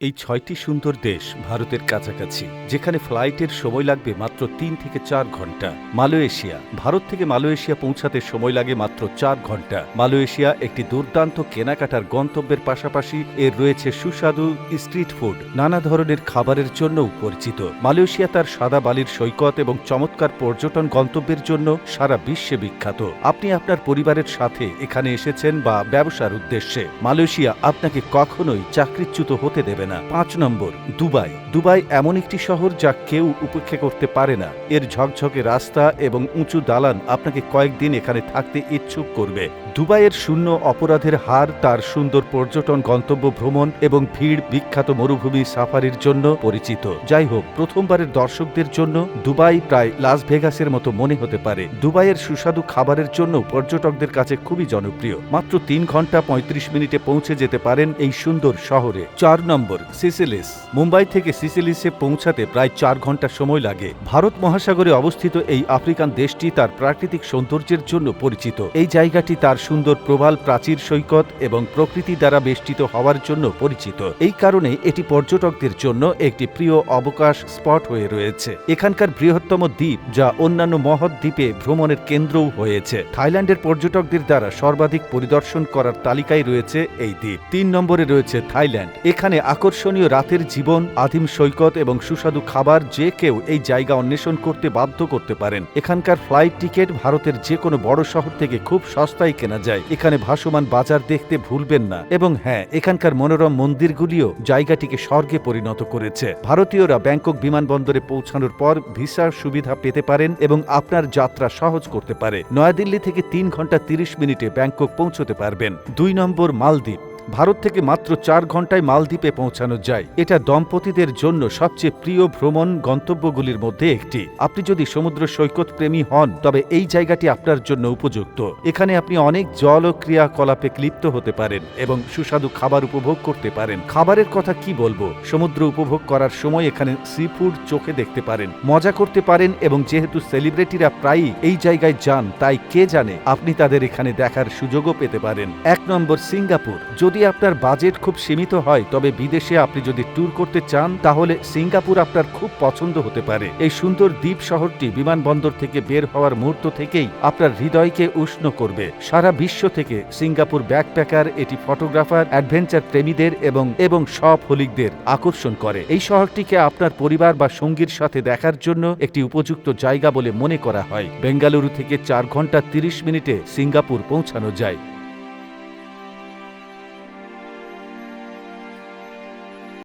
এই ছয়টি সুন্দর দেশ ভারতের কাছাকাছি, যেখানে ফ্লাইটের সময় লাগবে মাত্র তিন থেকে চার ঘণ্টা। মালয়েশিয়া, ভারত থেকে মালয়েশিয়া পৌঁছাতে সময় লাগে মাত্র চার ঘণ্টা। মালয়েশিয়া একটি দুর্দান্ত কেনাকাটার গন্তব্যের পাশাপাশি এর রয়েছে সুস্বাদু স্ট্রিট ফুড, নানা ধরনের খাবারের জন্যও পরিচিত। মালয়েশিয়া তার সাদা বালির সৈকত এবং চমৎকার পর্যটন গন্তব্যের জন্য সারা বিশ্বে বিখ্যাত। আপনি আপনার পরিবারের সাথে এখানে এসেছেন বা ব্যবসার উদ্দেশ্যে। মালয়েশিয়া আপনাকে কখনোই চাকরিচ্যুত হতে দেবে না। পাঁচ নম্বর, দুবাই। দুবাই এমন একটি শহর যা কেউ উপেক্ষা করতে পারে না। এর ঝকঝকে রাস্তা এবং উঁচু দালান আপনাকে কয়েকদিন এখানে থাকতে ইচ্ছুক করবে। দুবাইয়ের শূন্য অপরাধের হার, তার সুন্দর পর্যটন, গন্তব্য ভ্রমণ এবং ভিড় বিখ্যাত মরুভূমি সাফারির জন্য পরিচিত। যাই হোক প্রথমবারের দর্শকদের জন্য দুবাই প্রায় লাস ভেগাসের মতো মনে হতে পারে। দুবাইয়ের সুস্বাদু খাবারের জন্য পর্যটকদের কাছে খুবই জনপ্রিয়। মাত্র তিন ঘণ্টা পঁয়ত্রিশ মিনিটে পৌঁছে যেতে পারেন এই সুন্দর শহরে। চার নম্বর, সিসিলিস। মুম্বাই থেকে সিসিলিসে পৌঁছাতে প্রায় চার ঘণ্টা সময় লাগে। ভারত মহাসাগরে অবস্থিত এই আফ্রিকান দেশটি তার প্রাকৃতিক সৌন্দর্যের জন্য পরিচিত। এই জায়গাটি তার সুন্দর প্রবাল প্রাচীর সৈকত এবং প্রকৃতি দ্বারা বেষ্টিত হওয়ার জন্য পরিচিত। এই কারণে এটি পর্যটকদের জন্য একটি প্রিয় অবকাশ স্পট হয়ে রয়েছে। এখানকার বৃহত্তম দ্বীপ, যা অন্যান্য মহৎ দ্বীপে ভ্রমণের কেন্দ্রও হয়েছে। থাইল্যান্ডের পর্যটকদের দ্বারা সর্বাধিক পরিদর্শন করার তালিকায় রয়েছে এই দ্বীপ। তিন নম্বরে রয়েছে থাইল্যান্ড। এখানে আকর্ষণীয় রাতের জীবন, আদিম সৈকত এবং সুস্বাদু খাবার যে কেউ এই জায়গা অন্বেষণ করতে বাধ্য করতে পারেন। এখানকার ফ্লাইট টিকিট ভারতের যে কোনো বড় শহর থেকে খুব সস্তায় কেনা যায়, এখানে ভাসমান বাজার দেখতে ভুলবেন না। এবং হ্যাঁ এখানকার মনোরম মন্দিরগুলিও জায়গাটিকে স্বর্গে পরিণত করেছে। ভারতীয়রা ব্যাংকক বিমানবন্দরে পৌঁছানোর পর ভিসার সুবিধা পেতে পারেন এবং আপনার যাত্রা সহজ করতে পারে। নয়াদিল্লি থেকে তিন ঘণ্টা তিরিশ মিনিটে ব্যাংকক পৌঁছতে পারবেন। দুই নম্বর মালদ্বীপ। ভারত থেকে মাত্র চার ঘন্টায় মালদ্বীপে পৌঁছানো যায়। এটা দম্পতিদের জন্য সবচেয়ে প্রিয় ভ্রমণ গন্তব্যগুলির মধ্যে একটি। আপনি যদি সমুদ্র সৈকত প্রেমী হন, তবে এই জায়গাটি আপনার জন্য উপযুক্ত। এখানে আপনি অনেক জল ও ক্রিয়াকলাপে ক্লিপ্ত হতে পারেন এবং সুস্বাদু খাবার উপভোগ করতে পারেন। খাবারের কথা কি বলব? সমুদ্র উপভোগ করার সময় এখানে সি ফুড চোখে দেখতে পারেন। মজা করতে পারেন এবং যেহেতু সেলিব্রিটিরা প্রায়ই এই জায়গায় যান, তাই কে জানে? আপনি তাদের এখানে দেখার সুযোগও পেতে পারেন। এক নম্বর সিঙ্গাপুর। যদি আপনার বাজেট খুব সীমিত হয়, তবে বিদেশে আপনি যদি ট্যুর করতে চান, তাহলে সিঙ্গাপুর আপনার খুব পছন্দ হতে পারে। এই সুন্দর দ্বীপ শহরটি বিমানবন্দর থেকে বের হওয়ার মুহূর্ত থেকেই আপনার হৃদয়কে উষ্ণ করবে। সারা বিশ্ব থেকে সিঙ্গাপুর ব্যাকপ্যাকার, এটি ফটোগ্রাফার, অ্যাডভেঞ্চার প্রেমীদের এবং এবং সব হলিকদের আকর্ষণ করে। এই শহরটিকে আপনার পরিবার বা সঙ্গীর সাথে দেখার জন্য একটি উপযুক্ত জায়গা বলে মনে করা হয়। বেঙ্গালুরু থেকে চার ঘণ্টা তিরিশ মিনিটে সিঙ্গাপুর পৌঁছানো যায়।